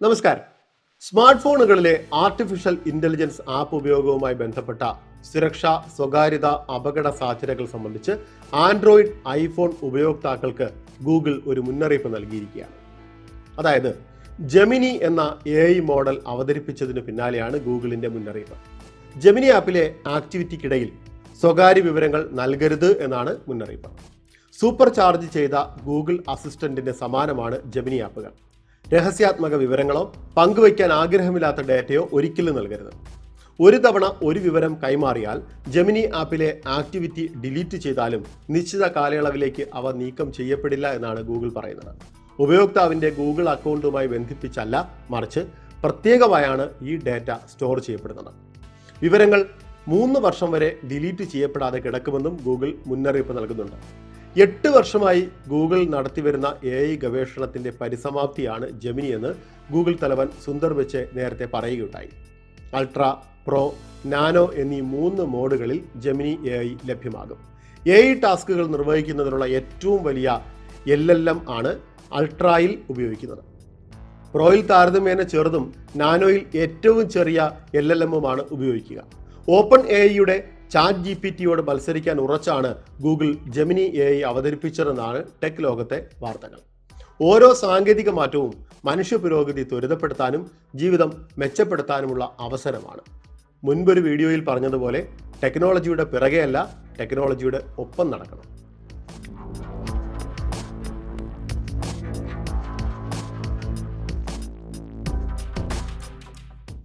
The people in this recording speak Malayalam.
നമസ്കാരം. സ്മാർട്ട് ഫോണുകളിലെ ആർട്ടിഫിഷ്യൽ ഇന്റലിജൻസ് ആപ്പ് ഉപയോഗവുമായി ബന്ധപ്പെട്ട സുരക്ഷ സ്വകാര്യത അപകട സാധ്യതകൾ സംബന്ധിച്ച് ആൻഡ്രോയിഡ് ഐഫോൺ ഉപയോക്താക്കൾക്ക് ഗൂഗിൾ ഒരു മുന്നറിയിപ്പ് നൽകിയിരിക്കുകയാണ്. അതായത് ജെമിനി എന്ന എ ഐ മോഡൽ അവതരിപ്പിച്ചതിന് പിന്നാലെയാണ് ഗൂഗിളിന്റെ മുന്നറിയിപ്പ്. ജെമിനി ആപ്പിലെ ആക്ടിവിറ്റിക്കിടയിൽ സ്വകാര്യ വിവരങ്ങൾ നൽകരുത് എന്നാണ് മുന്നറിയിപ്പ്. സൂപ്പർ ചാർജ് ചെയ്ത ഗൂഗിൾ അസിസ്റ്റന്റിന്റെ സമാനമാണ് ജെമിനി ആപ്പുകൾ. രഹസ്യാത്മക വിവരങ്ങളോ പങ്കുവയ്ക്കാൻ ആഗ്രഹമില്ലാത്ത ഡേറ്റയോ ഒരിക്കലും നൽകരുത്. ഒരു തവണ ഒരു വിവരം കൈമാറിയാൽ ജെമിനി ആപ്പിലെ ആക്ടിവിറ്റി ഡിലീറ്റ് ചെയ്താലും നിശ്ചിത കാലയളവിലേക്ക് അവ നീക്കം ചെയ്യപ്പെടില്ല എന്നാണ് ഗൂഗിൾ പറയുന്നത്. ഉപയോക്താവിന്റെ ഗൂഗിൾ അക്കൗണ്ടുമായി ബന്ധിപ്പിച്ചല്ല മറിച്ച് പ്രത്യേകമായാണ് ഈ ഡേറ്റ സ്റ്റോർ ചെയ്യപ്പെടുന്നത്. വിവരങ്ങൾ മൂന്ന് വർഷം വരെ ഡിലീറ്റ് ചെയ്യപ്പെടാതെ കിടക്കുമെന്നും ഗൂഗിൾ മുന്നറിയിപ്പ് നൽകുന്നുണ്ട്. എട്ട് വർഷമായി ഗൂഗിൾ നടത്തിവരുന്ന എ ഐ ഗവേഷണത്തിന്റെ പരിസമാപ്തിയാണ് ജെമിനി എന്ന് ഗൂഗിൾ തലവൻ സുന്ദർ വെച്ച് നേരത്തെ പറയുകയുണ്ടായി. അൾട്ര പ്രോ നാനോ എന്നീ മൂന്ന് മോഡുകളിൽ ജെമിനി എ ഐ ലഭ്യമാകും. എ ഐ ടാസ്കുകൾ നിർവഹിക്കുന്നതിനുള്ള ഏറ്റവും വലിയ എൽ എൽ എം ആണ് അൾട്രായിൽ ഉപയോഗിക്കുന്നത്. പ്രോയിൽ താരതമ്യേന ചെറുതും നാനോയിൽ ഏറ്റവും ചെറിയ എൽ എൽ എമ്മുമാണ് ഉപയോഗിക്കുക. ഓപ്പൺ എ ഐയുടെ ചാറ്റ് ജി പി ടിയോട് മത്സരിക്കാൻ ഉറച്ചാണ് ഗൂഗിൾ ജെമിനി എ ഐ അവതരിപ്പിച്ചതെന്നാണ് ടെക് ലോകത്തെ വാർത്തകൾ. ഓരോ സാങ്കേതിക മാറ്റവും മനുഷ്യ പുരോഗതി ത്വരിതപ്പെടുത്താനും ജീവിതം മെച്ചപ്പെടുത്താനുമുള്ള അവസരമാണ്. മുൻപൊരു വീഡിയോയിൽ പറഞ്ഞതുപോലെ ടെക്നോളജിയുടെ പിറകെയല്ല ടെക്നോളജിയുടെ ഒപ്പം നടക്കണം.